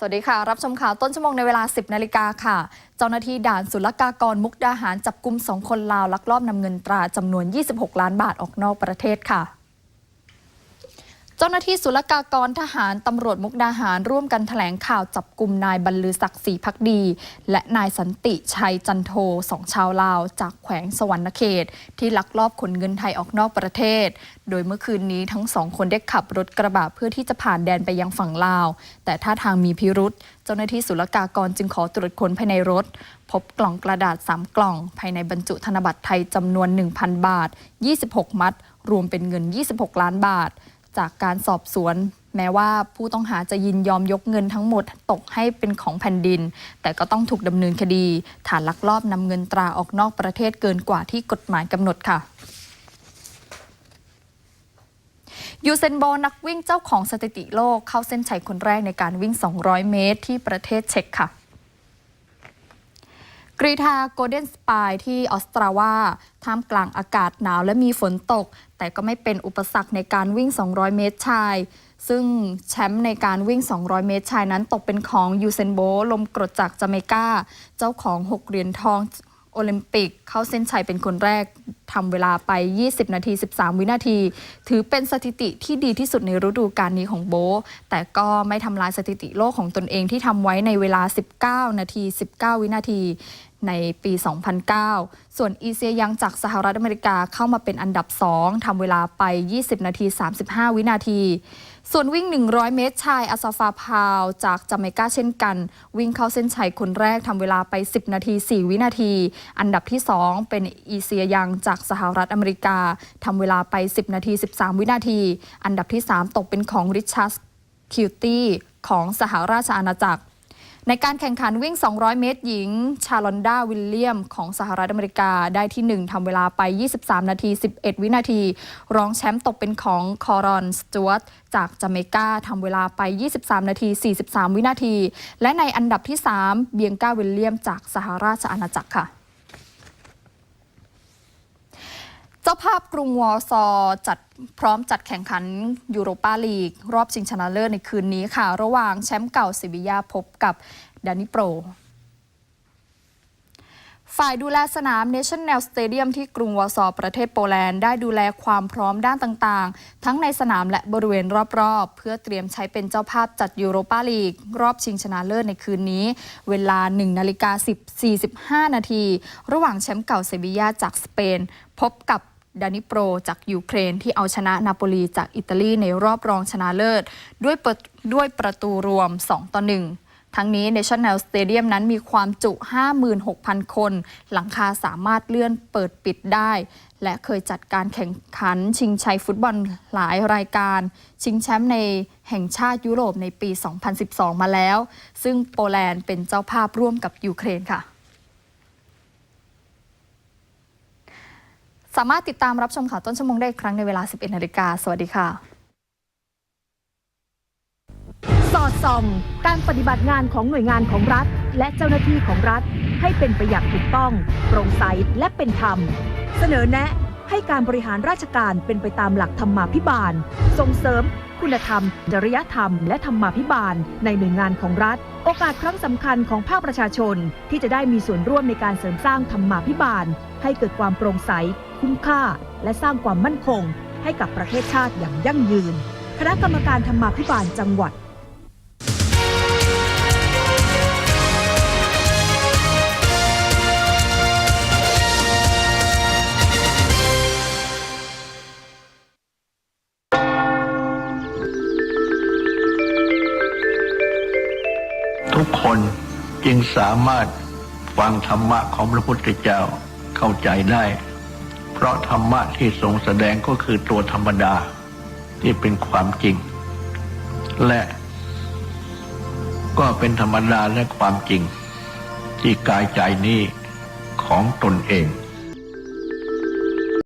สวัสดีค่ะ รับชมข่าวต้นชั่วโมงในเวลา 10 นาฬิกาค่ะ เจ้าหน้าที่ด่านศุลกากรมุกดาหารจับกลุ่มสองคนลาวลักลอบนำเงินตราจำนวน 26 ล้านบาทออกนอกประเทศค่ะ เจ้าหน้าที่ศุลกากรทหารตำรวจมุกดาหารร่วมกันแถลงข่าวจับกลุ่มนายบรรลือศักดิ์ศรีพักดี และนายสันติชัยจันโทสองชาวลาว จากแขวงสวรรณเขต ที่ลักลอบขนเงินไทยออกนอกประเทศ โดยเมื่อคืนนี้ทั้งสองคนได้ขับรถกระบะเพื่อที่จะผ่านแดนไปยังฝั่งลาว แต่ท่าทางมีพิรุษเจ้าหน้าที่ศุลกากรจึงขอตรวจค้นภายในรถ พบกล่องกระดาษ 3 กล่อง ภายในบรรจุธนบัตรไทยจำนวน 1,000 บาท 26 มัด รวมเป็นเงิน 26 ล้านบาท จากการสอบสวน แม้ว่าผู้ต้องหาจะยินยอมยกเงินทั้งหมดตกให้เป็นของแผ่นดิน แต่ก็ต้องถูกดำเนินคดี ฐานลักลอบนำเงินตราออกนอกประเทศเกินกว่าที่กฎหมายกำหนดค่ะยูเซนโบนักวิ่งเจ้าของสถิติโลกเข้าเส้นชัยคนแรกในการวิ่ง 200 เมตร ที่ประเทศเช็กค่ะ กรีธาโกลเด้นสปายที่ออสตราวาท่ามกลางอากาศหนาวและมีฝนตก แต่ก็ไม่เป็นอุปสรรคในการวิ่ง 200 เมตรชาย ซึ่งแชมป์ในการวิ่ง 200 เมตรชายนั้นตกเป็นของยูเซนโบลมกรดจากจาเมกา เจ้าของ 6 เหรียญทองโอลิมปิก เข้าเส้นชัยเป็นคนแรก ทำเวลาไป 20 นาที 13 วินาที ถือเป็นสถิติที่ดีที่สุดในฤดูกาลนี้ของโบ แต่ก็ไม่ทำลายสถิติโลกของตนเองที่ทำไว้ในเวลา 19 นาที 19 วินาทีในปี 2009 ส่วนอีเซียยังจากสหรัฐอเมริกาเข้ามาเป็นอันดับ 2 ทำเวลาไป 20 นาที 35 วินาที ส่วนวิ่ง 100 เมตรชายอาซาฟาพาวจากจาเมกาเช่นกัน วิ่งเข้าเส้นชัยคนแรกทำเวลาไป 10 นาที 4 วินาที อันดับที่ 2 เป็นอีเซียยังจากสหรัฐอเมริกาทำเวลาไป 10 นาที 13 วินาที อันดับที่ 3 ตกเป็นของริชาร์ดคิวตี้ของสหราชอาณาจักร ในการแข่งขันวิ่ง 200 เมตรหญิง ชาลอนดาวิลเลียม ของสหรัฐอเมริกาได้ที่ 1 ทำเวลาไป 23 นาที 11 วินาที รองแชมป์ตกเป็นของคอรอนสจวตจากจาเมกาทำเวลาไป 23 นาที 43 วินาที และในอันดับที่ 3 เบียงกาวิลเลียม จากสหราชอาณาจักรค่ะ เจ้าภาพกรุงวอร์ซอจัดพร้อมจัดแข่งขันยูโรปาลีก รอบชิงชนะเลิศในคืนนี้ค่ะ ระหว่างแชมป์เก่าซิบิยาพบกับดานิโปร ฝ่ายดูแลสนาม National Stadium ที่กรุงวอร์ซอประเทศโปแลนด์ได้ดูแลความพร้อมด้านต่างๆ ทั้งในสนามและบริเวณรอบๆ เพื่อเตรียมใช้เป็นเจ้าภาพจัดยูโรปาลีก รอบชิงชนะเลิศในคืนนี้ เวลา1นาฬิกา10 45 นาที ระหว่างแชมป์เก่าเซบียาจากสเปนพบกับ ดานิโปรจากยูเครนที่เอาชนะนาโปลีจากอิตาลีในรอบรองชนะเลิศ ด้วยประด้วยประตูรวม 2 ต่อ 1ทั้งนี้ National Stadium นั้นมีความจุ 56,000 คน หลังคาสามารถเลื่อนเปิดปิดได้ และเคยจัดการแข่งขันชิงชัยฟุตบอลหลายรายการ ชิงแชมป์ในแห่งชาติยุโรปในปี 2012 มาแล้ว ซึ่งโปแลนด์เป็นเจ้าภาพร่วมกับยูเครนค่ะ สามารถติดตามรับชมข่าวต้นชั่วโมงได้อีกครั้งในเวลา 11นาฬิกาสวัสดีค่ะ สอดส่องการปฏิบัติงานของหน่วยงานของรัฐ และเจ้าหน้าที่ของรัฐ ให้เป็นไปอย่างถูกต้อง โปร่งใสและเป็นธรรม เสนอแนะให้การบริหารราชการเป็นไปตามหลักธรรมาภิบาล ส่งเสริม คุณธรรม จริยธรรม และธรรมาภิบาล ในหน่วยงานของรัฐ โอกาสครั้งสำคัญของภาคประชาชน ที่จะได้มีส่วนร่วมในการเสริมสร้างธรรมาภิบาล ให้เกิดความโปร่งใส คุ้มค่า และสร้างความมั่นคง ให้กับประเทศชาติอย่างยั่งยืน คณะกรรมการธรรมาภิบาลจังหวัดทุกคนจึงสามารถฟังธรรมะของพระพุทธเจ้าเข้าใจได้ เพราะธรรมะที่ทรงแสดงก็คือตัวธรรมดาที่เป็นความจริง และก็เป็นธรรมดาและความจริง ที่กายใจนี้ของตนเอง